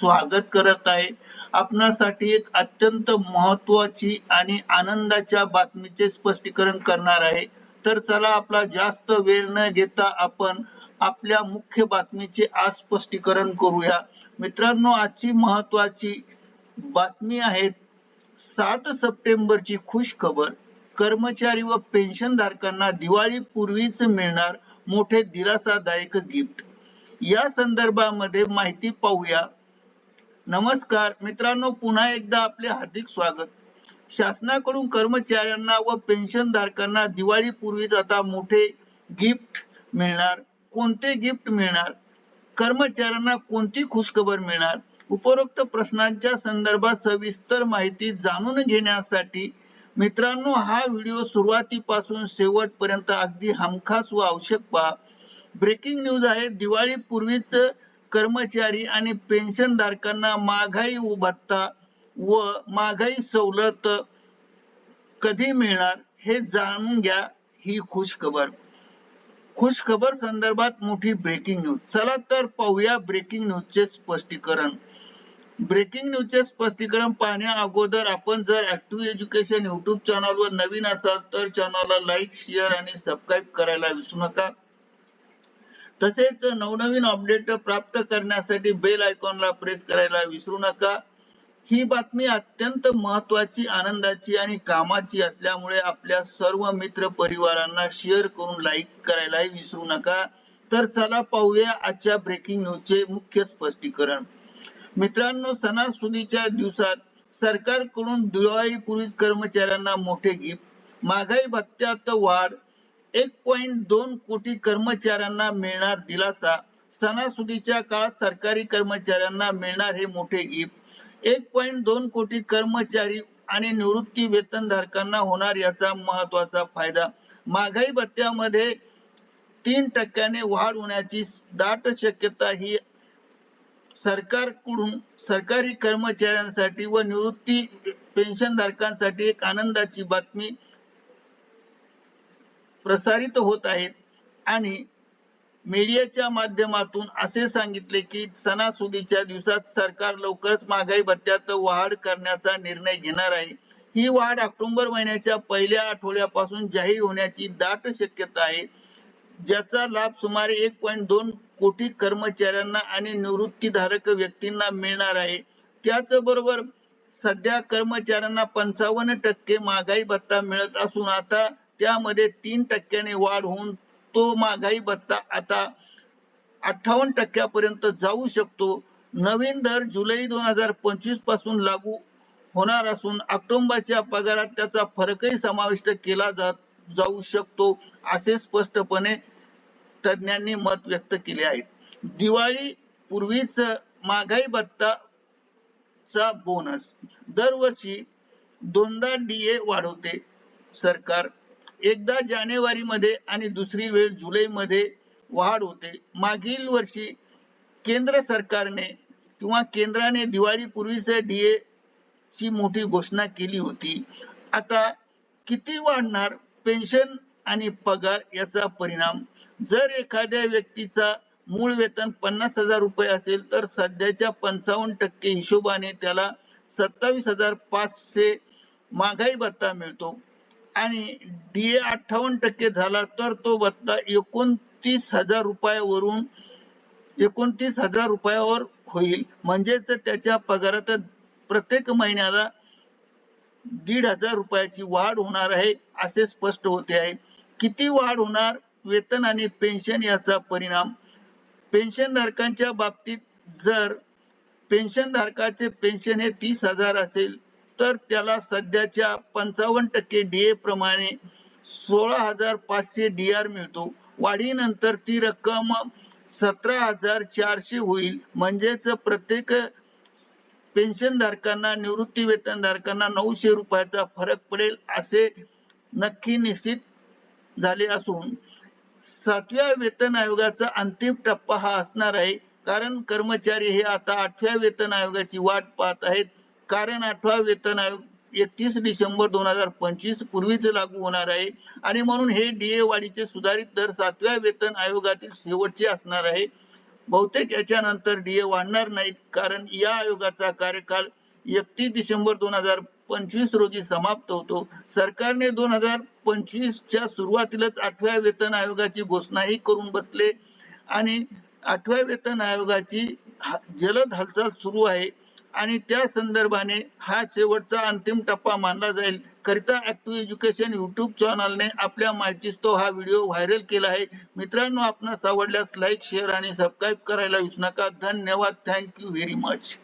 स्वागत करत आहे. आपणासाठी एक अत्यंत महत्वाची आणि आनंदाच्या बातमीचे स्पष्टीकरण करणार आहे. तर चला आपला जास्त वेळ न घेता आपण आपल्या मुख्य बातमीचे आज स्पष्टीकरण करूया. मित्रांनो आजची महत्वाची बातमी आहे सात सप्टेंबरची खुश खबर. कर्मचारी व पेन्शन धारकांना दिवाळी पूर्वीच मिळणार मोठे दिलासादायक गिफ्ट. या संदर्भामध्ये माहिती पाहूया. नमस्कार. मित्रांनो पुन्हा एकदा आपले हार्दिक स्वागत. शासनाकडून कर्मचाऱ्यांना व पेन्शन धारकांना दिवाळी पूर्वीच आता मोठे गिफ्ट मिळणार. कोणते गिफ्ट मिळणार? कर्मचाऱ्यांना कोणती खुशखबर मिळणार? उपरोक्त प्रश्नांच्या संदर्भात सविस्तर माहिती जाणून घेण्यासाठी मित्रांनो हा व्हिडिओ सुरुवातीपासून शेवटपर्यंत अगदी हमखास व आवश्यक पहा. ब्रेकिंग न्यूज आहे. दिवाळी पूर्वीच कर्मचारी आणि पेन्शन धारकांना महागाई भत्ता व महागाई सवलत कधी मिळणार हे जाणून घ्या ही खुश खबर खुश खबर संदर्भात मोठी ब्रेकिंग न्यूज चला तर पाहूया ब्रेकिंग न्यूजचे स्पष्टीकरण. ब्रेकिंग न्यूजचे स्पष्टीकरण पाहण्या अगोदर आपण जर ऍक्टिव्ह एज्युकेशन युट्यूब चॅनलवर नवीन असाल तर चॅनलला लाईक शेअर आणि सबस्क्राईब करायला विसरू नका. तसेच नवनवीन अपडेट प्राप्त करण्यासाठी बेल आयकॉनला प्रेस करायला विसरू नका. ही बातमी अत्यंत महत्वाची आनंदाची आणि कामाची असल्यामुळे आपल्या सर्व मित्र परिवारांना शेअर करून लाईक करायलाही विसरू नका. तर चला पाहूया आजच्या ब्रेकिंग न्यूजचे मुख्य स्पष्टीकरण. मित्रांनो सणासुदीच्या दिवसात सरकारकडून दिवाळीपूर्वीच कर्मचाऱ्यांना मोठे गिफ्ट महागाई भत्त्यात वाढ एक पॉइंट दोन कोटी कर्मचाऱ्यांना मिळणार दिलासा. सणासुदीच्या काळात सरकारी कर्मचाऱ्यांना मिळणार हे मोठे गिफ्ट एक पॉइंट दोन कोटी कर्मचारी आणि निवृत्ती वेतनधारकांना होणार याचा महत्त्वाचा फायदा. महागाई भत्त्यामध्ये तीन टक्क्याने वाढ होण्याची दाट शक्यता ही सरकारकडून सरकारी कर्मचाऱ्यांसाठी व निवृत्ती पेन्शन धारकांसाठी एक आनंदाची बातमी. प्रसारित होत आहेत. आणि मीडियाच्या माध्यमातून असे सांगितले की सणासुदीच्या दिवसात सरकार लवकरच महागाई भत्त्यात वाढ करण्याचा निर्णय घेणार आहे. ही वाढ ऑक्टोबर महिन्याच्या पहिल्या आठवड्यापासून जाहीर होण्याची दाट शक्यता आहे. ज्याचा लाभ सुमारे एक पॉईंट दोन कोटी कर्मचाऱ्यांना आणि निवृत्तीधारक व्यक्तींना मिळणार आहे. त्याचबरोबर सध्या कर्मचाऱ्यांना पंचावन्न टक्के महागाई भत्ता मिळत असून आता त्यामध्ये तीन टक्क्याने वाढ होऊन तो महागाई भत्ता आता अठ्ठावन्न टक्क्यापर्यंत जाऊ शकतो. नवीन दर जुलै दोन हजार पंचवीसपासून लागू होणार असून ऑक्टोबरच्या पगारात त्याचा फरकही समाविष्ट केला जात जाऊ शकतो असे स्पष्टपणे तज्ज्ञांनी मत व्यक्त केले आहे. दिवाळी पूर्वीच महागाई भत्ता चा बोनस दरवर्षी दोनदा डीए वाढवते सरकार. एकदा जानेवारी मध्ये आणि दुसरी वेळ जुलै मध्ये वाढ होते. मागील वर्षी केंद्र सरकारने किंवा केंद्राने दिवाळी पूर्वीच डीए ची मोठी घोषणा केली होती. आता किती वाढणार? पेन्शन आणि पगार याचा परिणाम. जर एखाद्या व्यक्तीचा मूळ वेतन पन्नास हजार रुपये असेल तर सध्याच्या पंचावन्न टक्के हिशोबाने त्याला सत्तावीस हजार पाचशे महागाई भत्ता मिळतो. आणि डीए अठ्ठावन्न टक्के झाला तर तो भत्ता एकोणतीस हजार रुपयावरून एकोणतीस हजार रुपयावर होईल. म्हणजेच त्याच्या पगारात प्रत्येक महिन्याला दीड हजार रुपयाची वाढ होणार आहे असे स्पष्ट होते आहे. किती वाढ होणार? वेतन आणि पेन्शन याचा परिणाम. पेन्शन धारकांच्या बाबतीत जर पेन्शन धारकाचे पेन्शन हे तीस हजार असेल तर त्याला सध्याच्या पंचावन्न टक्के डीए प्रमाणे सोळा हजार पाचशे डी आर मिळतो. वाढीनंतर ती रक्कम सतरा हजार चारशे होईल. म्हणजेच प्रत्येक पेन्शन धारकांना निवृत्ती वेतन धारकांना नऊशे रुपयाचा फरक पडेल असे नक्की निश्चित झाले असून सातव्या वेतन आयोगाचा अंतिम टप्पा हा असणार आहे. कारण कर्मचारी हे आता आठव्या वेतन आयोगाची वाट पाहत आहेत. कारण आठवा वेतन आयोग एकतीस डिसेंबर दोन हजार पंचवीस पूर्वीच लागू होणार आहे. आणि म्हणून हे डीए वाढीचे सुधारित दर सातव्या वेतन आयोगातील शेवटचे असणार आहे. बहुतेक याच्यानंतर डीए वाढणार नाहीत कारण या आयोगाचा कार्यकाल एकतीस डिसेंबर दोन हजार पंचवीस रोजी समाप्त होतो. सरकारने दोन हजार पंचवीसच्या सुरुवातीलाच आठव्या वेतन आयोगाची घोषणाही करून बसले. आणि आठव्या वेतन आयोगाची जलद हालचाल सुरू आहे. आणि त्या संदर्भाने हा शेवटचा अंतिम टप्पा मानला जाईल. करिता ऍक्टिव्ह एज्युकेशन युट्यूब चॅनलने आपल्या माहितीस तो हा व्हिडिओ व्हायरल केला आहे. मित्रांनो आपणास आवडल्यास लाईक शेअर आणि सबस्क्राईब करायला विसरू नका. धन्यवाद. Thank you very much